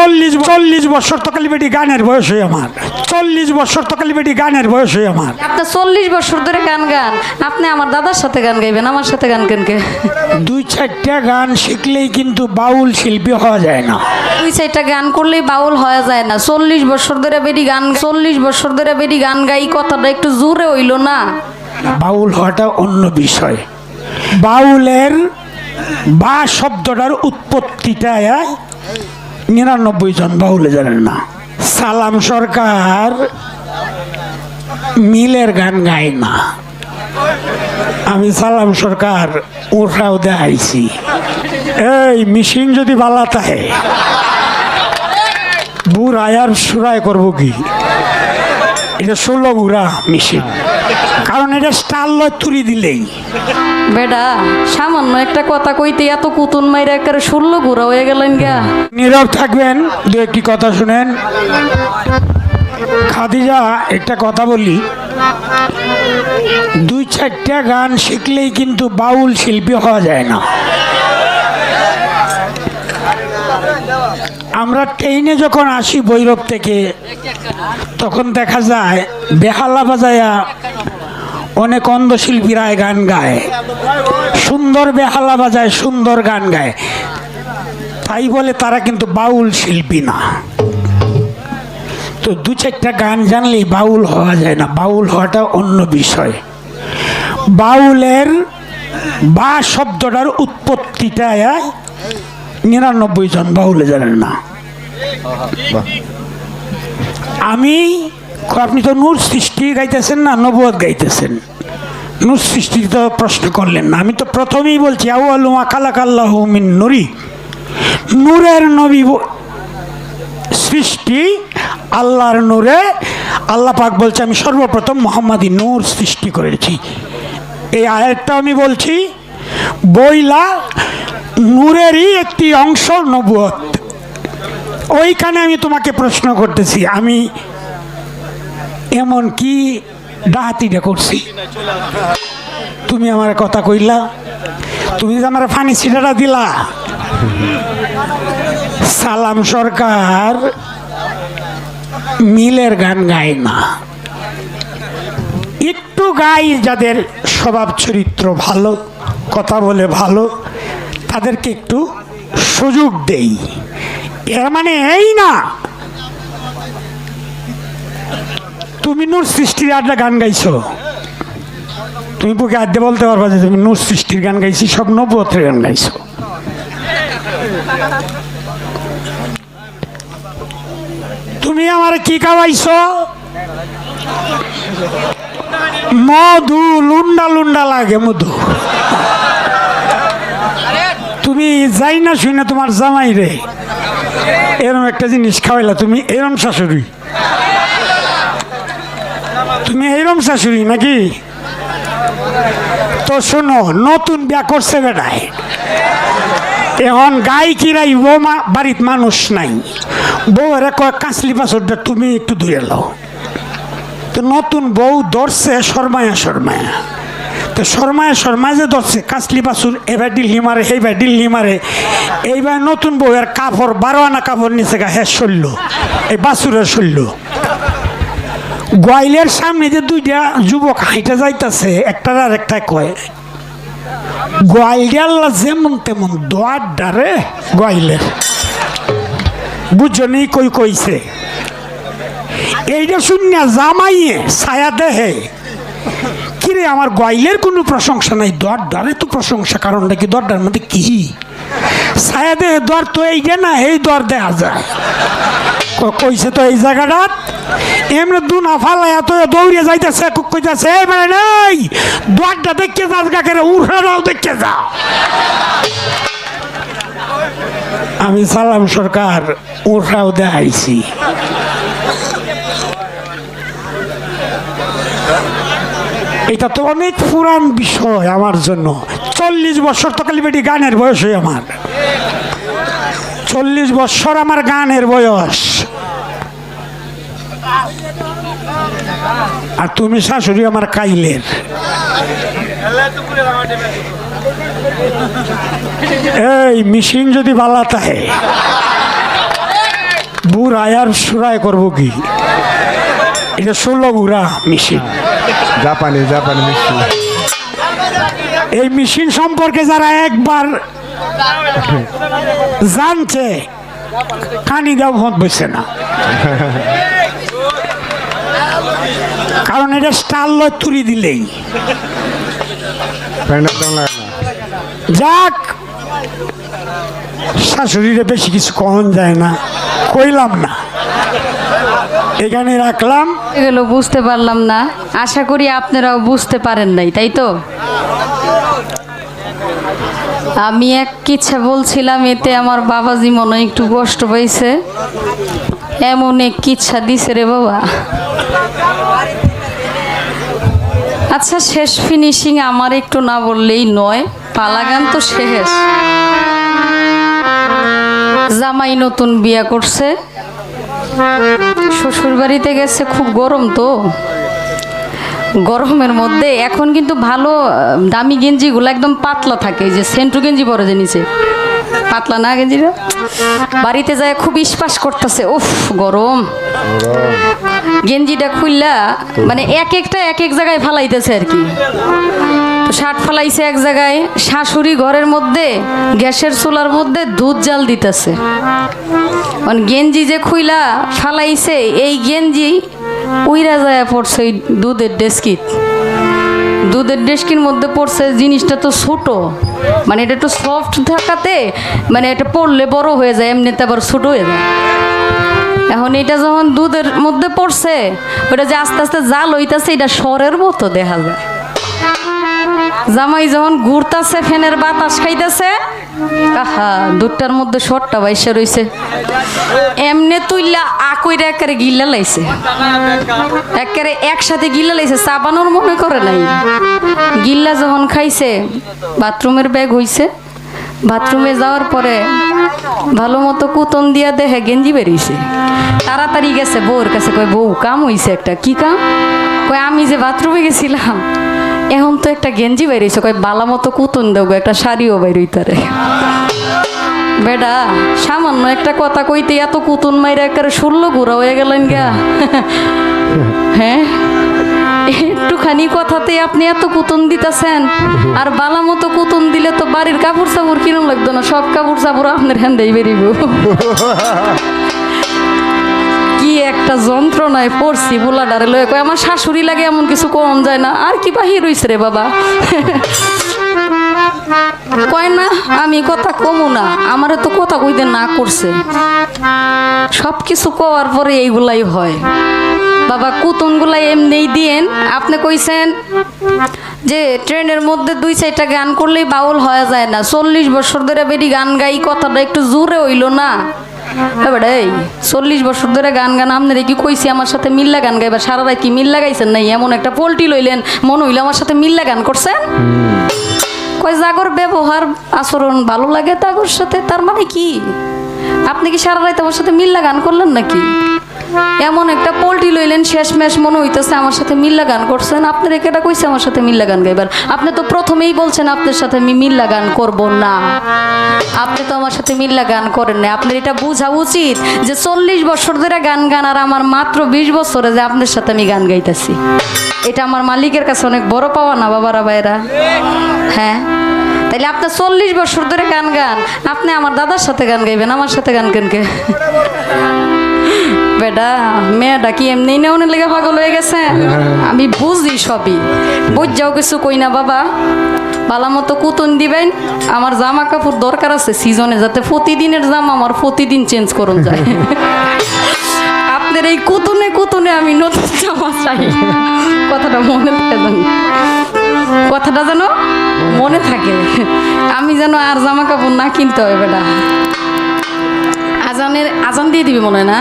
চল্লিশ চল্লিশ বছর তকালি বেটি গানের বয়সে আমার। চল্লিশ বছর তকালি বেটি গানের বয়সে আমার। আপনার চল্লিশ বছর ধরে গান গান। আপনি আমার দাদার সাথে গান গাইবেন আমার সাথে গান কেন কে? দুই চারটা গান শিখলেই কিন্তু বাউল শিল্পী হওয়া যায় না। দুই চারটা গান করলেই বাউল হওয়া যায় না। চল্লিশ বছর ধরে বেরি গান চল্লিশ বছর ধরে বেরি গান গাই কথাটা একটু জোরে হইল না? বাউল হওয়াটা অন্য বিষয়। বাউলের বা শব্দটার উৎপত্তিটা নিরানব্বই জন বাউলে জানেন না। সালাম সরকার মিলের গান গায় না। আমি সালাম সরকার ওঠাও দেখাইছি। এই মিশিং যদি বালা তাহে বুড়ায় আর সুরায় করব কি? এটা ষোলো গুড়া মেশিন। কারণ এটা স্টার লয় তুলি দিলেই। বেডা সামান্য একটা কথা কইতে এত কুতুন মাইরে একেবারে ষোলো ঘুরা হয়ে গেলেন গা। নীরব থাকবেন দু একটি কথা শুনেন। খাদিজা একটা কথা বলি। দুই চারটা গান শিখলেই কিন্তু বাউল শিল্পী হওয়া যায় না। আমরা ট্রেনে যখন আসি বৈরব থেকে তখন দেখা যায় বেহালা বাজায়া অনেক অন্ধশিল্পীরা গান গায়। সুন্দর বেহালা বাজায় সুন্দর গান গায়। তাই বলে তারা কিন্তু বাউল শিল্পী না। তো দু চারটা গান জানলেই বাউল হওয়া যায় না বাউল হওয়াটা অন্য বিষয়। বাউলের বা শব্দটার উৎপত্তিটা নিরানব্বই জন বাউলে জানেন না। আমি আপনি তো নূর সৃষ্টি গাইতেছেন না নবুয়ত গাইতেছেন। নূর সৃষ্টি তো প্রশ্ন করলেন না। আমি তো প্রথমেই বলছি আউ আলুমা কালাকাল্লাহ মিন নুরি। নূরের নবী সৃষ্টি আল্লাহর নূরে। আল্লাহ পাক বলছে, আমি সর্বপ্রথম মোহাম্মদী নূর সৃষ্টি করেছি। এই আয়াতটা আমি বলছি, বইলা নূরেরই একটি অংশ নবুয়ত ওইখানে আমি তোমাকে প্রশ্ন করতেছি, আমি এমন কি ডাহাতিটা করছি। তুমি আমার কথা কইলা, তুমি যে আমার ফানি ছিটাটা দিলা। সালাম সরকার মিলের গান গায় না। একটু গাই যাদের স্বভাব চরিত্র ভালো, কথা বলে ভালো, তাদেরকে একটু সুযোগ দেই। এর মানে এই না তুমি নূর সৃষ্টির আড্ডা গান গাইছো। তুমি বুকে আড্ডা বলতে পারবা যে তুমি নূর সৃষ্টির গান গাইছি, সব নব্বতের গান গাইছো। তুমি আমার কি খাওয়াইছো? মধু, লুন্ডা লুন্ডা লাগে মধু। তুমি যাই না শুনে তোমার জামাই রে। এরম একটা জিনিস খাওয়াইলা তুমি, এরম শাশুড়ি। তুমি এরম শাশুড়ি নাকি? তো শোনো, নতুন বিয়া করছে বেটায়। এখন গাই কিরাই বউ মা- বাড়িত মানুষ নাই। বউ এরা কয় কাঁচলি পাথরটা তুমি একটু ধুয়ে লও। তো নতুন বউ ধরছে শর্মায়া শর্মায়া। তো শর্মায় শর্মায় যে ধরছে, কাঁচলি বাসুর এবার ডিল্লি মারে এইবার ডিল্লি মারে। এইবার নতুন বউয়ের কাপড় বারো আনা কাপড় নিচে গা হ্যাঁ শৈল্য এই বাসুরের শৈল্য গোয়াইলের সামনে যে দুইটা যুবক হাইটা যাইতাছে একটা আর একটা কয়? গোয়াইল যেমন তেমন দোয়ার ডারে গোয়াইলের। বুঝনি কই কইছে? এইটা শূন্য জামাইয়ে ছায়া দেহে, কিরে, আমার গোয়াইলের কোনো প্রশংসা নাই? দর দরে তো প্রশংসা, কারণটা কি দরটার মধ্যে কি? ছায়া দেহে দর তো এইটা না, এই দর দেয়া যায়। ক- কইছে তো এই জায়গাটাত? এমনি দু না ফালাই এত দৌড়ে যাইতেছে কইতেছে, এই মানে নেই দরটা দেখতে যা কাকে উঠাও দেখতে যা। আমি সালাম সরকার উঠাও দেখাইছি। এটা তো অনেক পুরান বিষয় আমার জন্য। চল্লিশ বছর তো খালি বেটি গানের বয়স হয় আমার। চল্লিশ বছর আমার গানের বয়স। আর তুমি শাশুড়ি আমার কাইলের। এই মিশিং যদি বালা তাহে ঘুরায় আর সুরায় করব কি? এটা ষোলো ঘুরা মেশিন। জাপানি জাপানি মিষ্টি এই মেশিন সম্পর্কে যারা একবার জানছে কানি দেওয়া ভোট বসে না। কারণ এটা স্টার লয় তুলি দিলেই। যাক শাশুড়িরে বেশি কিছু কখন যায় না কইলাম না। এখানে রাখলাম। এগুলো বুঝতে পারলাম না। আশা করি আপনারাও বুঝতে পারেন নাই তাই তো? আমি এক কিচ্ছা বলছিলাম, এতে আমার বাবাজি মনে একটু কষ্ট পাইছে। এমন এক কিচ্ছা দিছে রে বাবা। আচ্ছা শেষ ফিনিশিং আমার একটু না বললেই নয়, পালাগান তো শেষ। জামাই নতুন বিয়া করছে। শ্বশুর বাড়িতে গেছে, খুব গরম তো। গরমের মধ্যে এখন কিন্তু ভালো দামি গেঞ্জিগুলো একদম পাতলা থাকে যে সেন্টু গেঞ্জি পরে যে নিচে। পাতলা না গেঞ্জিটা? বাড়িতে যায় খুব ইস্পাস করতেছে, উফ, গরম। গেঞ্জিটা খুললা মানে এক একটা এক এক জায়গায় ফালাইতেছে আর কি। শার্ট ফালাইছে এক জায়গায়, শাশুড়ি ঘরের মধ্যে, গ্যাসের চুলার মধ্যে দুধ জাল দিতেছে। মানে গেঞ্জি যে খুইলা, ফালাইছে, এই গেঞ্জি উইরা যায় পড়ছে ওই দুধের ডেস্কিত দুধের ডেস্কির মধ্যে পড়ছে জিনিসটা তো ছোট। মানে এটা একটু সফট থাকাতে মানে এটা পড়লে বড় হয়ে যায়, এমনিতে আবার ছোট হয়ে যায়। এখন এটা যখন দুধের মধ্যে পড়ছে, ওটা যে আস্তে আস্তে জাল হইতাছে, এটা স্বরের মতো দেখা যায়। জামাই যখন ঘুরতাছে, ফ্যানের বাতাস খাইতেছে আহা দুধটার মধ্যে শটটা বাইসা রইছে। এমনে তুইলা আকইরা একেবারে গিল্লা লাইছে। একেবারে একসাথে গিল্লা লাইছে, চাবানোর মনে করে নাই। গিল্লা যখন খাইছে, বাথরুমের ব্যাগ হইছে। বাথরুমে যাওয়ার পরে ভালো মতো কুতন দিয়া দেখে গেঞ্জি বেরিয়েছে। তাড়াতাড়ি গেছে বউর কাছে, কয়, বউ, কাম হইছে একটা, কি কাম? কয়, আমি যে বাথরুমে গেছিলাম এখন তো একটা গেঞ্জি বেরিয়েছে কয় বালা মতো কুতুন দেবো, একটা শাড়িও বেরোইতারে বেডা সামান্য একটা কথা কইতে এত কুতুন মাইরা একেবারে ষোলো ঘোরা হয়ে গেলেন গা। হ্যাঁ? একটুখানি কথাতে আপনি এত কুতুন দিতেছেন, আর বালা মতো কুতুন দিলে তো বাড়ির কাপড় চাপড় কিরম লাগতো না? সব কাপড় চাপড় আপনার হ্যান্দেই বেরিব। একটা যন্ত্রণায় পড়ছি বুলাডারে লয়ে কয়, আমার শাশুড়ি লাগে এমন কিছু কম যায় না, আর কি বাহির হইছে রে বাবা? কয়, না, আমি কথা কমু না, আমারে তো কথা কইতে না করছে। সব কিছু কওয়ার পরে এইগুলাই হয়। বাবা কুতনগুলা এমনিই দিয়েন। আপনি কইছেন যে, ট্রেনের মধ্যে দুই চারটা গান করলেই বাউল হয়ে যায় না। চল্লিশ বছর ধরে বেরি গান গাই, কথাটা একটু জোরে হইল না। এবার এই চল্লিশ বছর ধরে গান গান, আপনারা কি কইছি আমার সাথে মিল্লা গান গাইবার সারা রাত কি মিল্লা গাইছেন? নাই, এমন একটা পোল্ট্রি লইলেন, মন হইল আমার সাথে মিল্লা গান করছেন? কয়, জাগর ব্যবহার আচরণ ভালো লাগে তাগর সাথে, তার মানে কি? আপনি কি সারা রাত আমার সাথে মিল্লা গান করলেন নাকি? এমন একটা পোল্ট্রি লইলেন শেষ ম্যাশ মনে হইতেছে আমার সাথে মিল্লা গান করছেন। আপনার কেটা কইছে আমার সাথে মিল্লা গান গাইবার। আপনি তো প্রথমেই বলছেন আপনার সাথে আমি মিল্লা গান করব না। আপনি তো আমার সাথে মিল্লা গান করেন না আপনার এটা বোঝা উচিত যে চল্লিশ বছর ধরে গান গান আর আমার মাত্র বিশ বছরে যে আপনার সাথে আমি গান গাইতেছি। এটা আমার মালিকের কাছে অনেক বড় পাওয়া না, বাবারা ভাইরা হ্যাঁ? তাইলে আপনার চল্লিশ বছর ধরে গান গান। আপনি আমার দাদার সাথে গান গাইবেন, আমার সাথে গান কেন কে বেটা মেয়েটা কি এমনি নেওয়ার লেগে পাগল হয়ে গেছে? আমি বুঝি সবই। বুঝ যাও কিছু কই না বাবা। ভালো মতো কুতুন দিবেন আমার জামা কাপড় দরকার আছে সিজনে যাতে প্রতিদিনের জামা আমার প্রতিদিন চেঞ্জ করুন যায়। আপনার এই কুতুনে কুতুনে আমি নতুন জামা চাই। কথাটা মনে থাকে জানি কথাটা যেন মনে থাকে। আমি যেন আর জামা কাপড় না কিনতে হবে বেটা। আজানের আজান দিয়ে দিবে মনে হয় না?